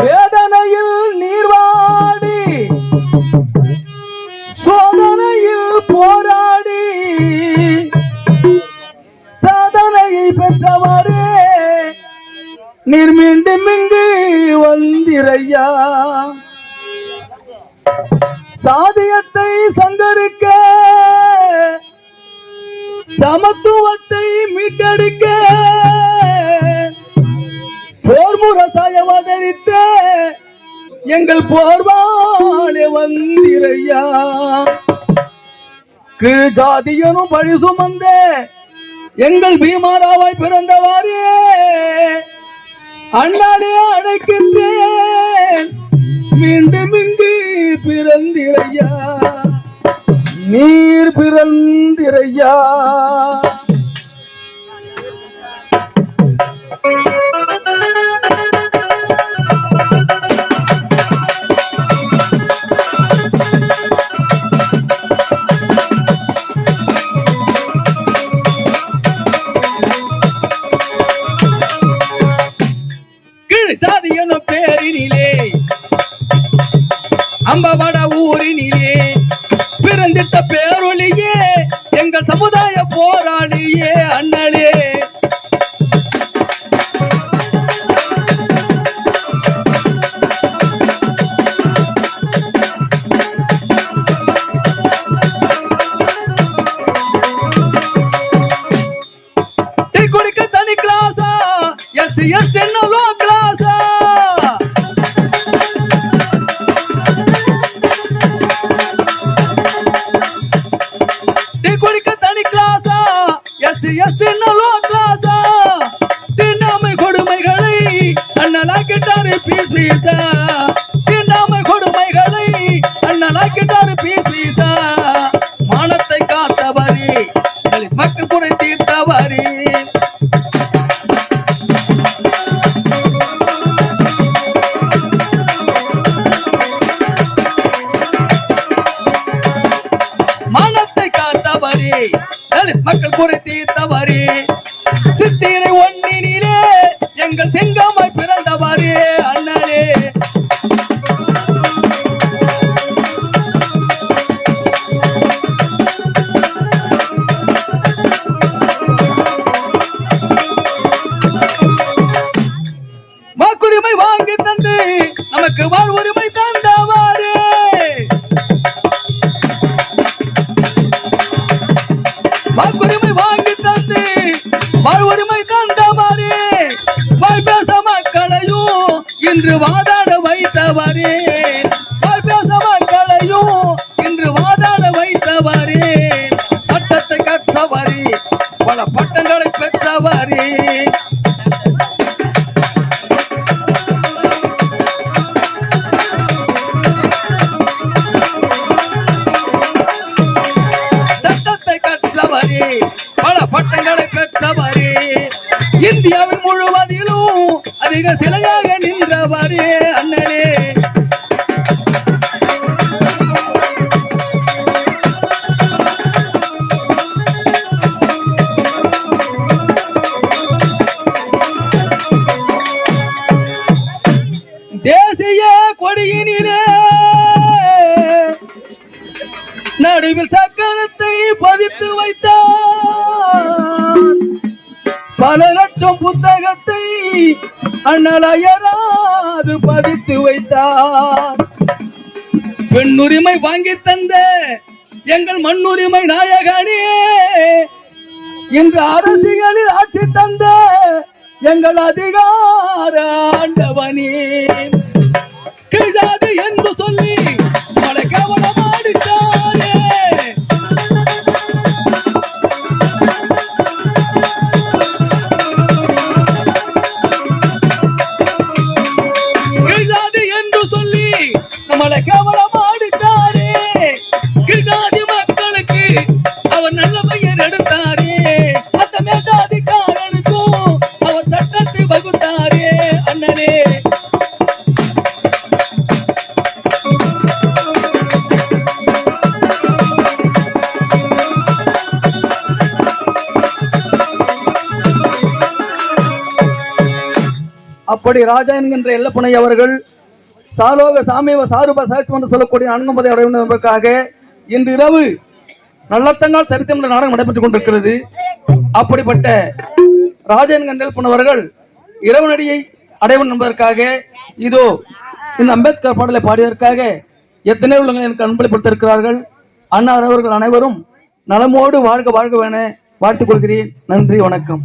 வேதனையில் நீர்வாடி சோதனையில் போராடி சாதனையை பெற்றவாறே நீர் மீண்டும் இங்கு வந்திரையா. சாதியத்தை சங்கரிக்க சமத்துவத்தை மீட்டெடுக்க போர் எங்கள் போர்வாளே வந்திரையா. கீழ் ஜாதியனும் பழி சுமந்த எங்கள் பீமாராவாய் பிறந்தவாரே அண்ணாடே அழைக்கின்றேன். மீண்டும் இங்கு பிறந்திரையா. நீர் பிறந்திரையா. எங்கள் சமுதாய போராளியே அண்ணலே. குடிக்க தனி கிளாஸா? எஸ் எஸ் என்ன லோக்க எஸ் மக்கள் குறை தீர்த்தவரே சித்திரை ஒன்னினிலே எங்கள் சிங்கமாய் பிறந்தவாறு அண்ணலே. வாக்குரிமை வாங்கி தந்து நமக்கு வாழ்வுரிமை தந்தவாரே என்று வாதாட வைத்தவரே. பேச மக்களையும் என்று வாதாட வைத்தவரே. சட்டத்தை கற்றவரே பல பட்டங்களை பெற்றவரே. சட்டத்தை கற்றவரே பல பட்டங்களை பெற்றவரே. இந்தியாவின் முழுவதிலும் அதிக சிலையா தேசிய கொடியினிலே நடுவில் சக்கரத்தை பதித்து வைத்தார். பல லட்சம் புத்தகத்தை அண்ணலையராது பதித்து வைத்தார். பெண்ணுரிமை வாங்கி தந்த எங்கள் மண்ணுரிமை நாயகனே இன்று அரசியலில் ஆட்சி தந்த எங்கள் அதிகார ஆண்டவனே. அப்படி ராஜா என்கின்ற எல்லப்புனை அவர்கள் சாலோக சாமிவ சாரூப சாட்சி என்று சொல்லக்கூடிய அணுகுமுறை அடைய வேண்டும் என்பதற்காக இன்று இரவு நல்லத்தங்கால் சரித்திரம் என்ற நாடகம் நடைபெற்றுக் கொண்டிருக்கிறது. அப்படிப்பட்ட ராஜன் கண்டல் போனவர்கள் இரவு நடியை அடைவன் என்பதற்காக இதோ இந்த அம்பேத்கர் பாடலை பாடியதற்காக எத்தனை உள்ளங்கள் எனக்கு அன்பளிப்படுத்திருக்கிறார்கள் அண்ணா அவர்கள் அனைவரும் நலமோடு வாழ்க வாழ்க வேண வாழ்த்துக் கொள்கிறேன். நன்றி வணக்கம்.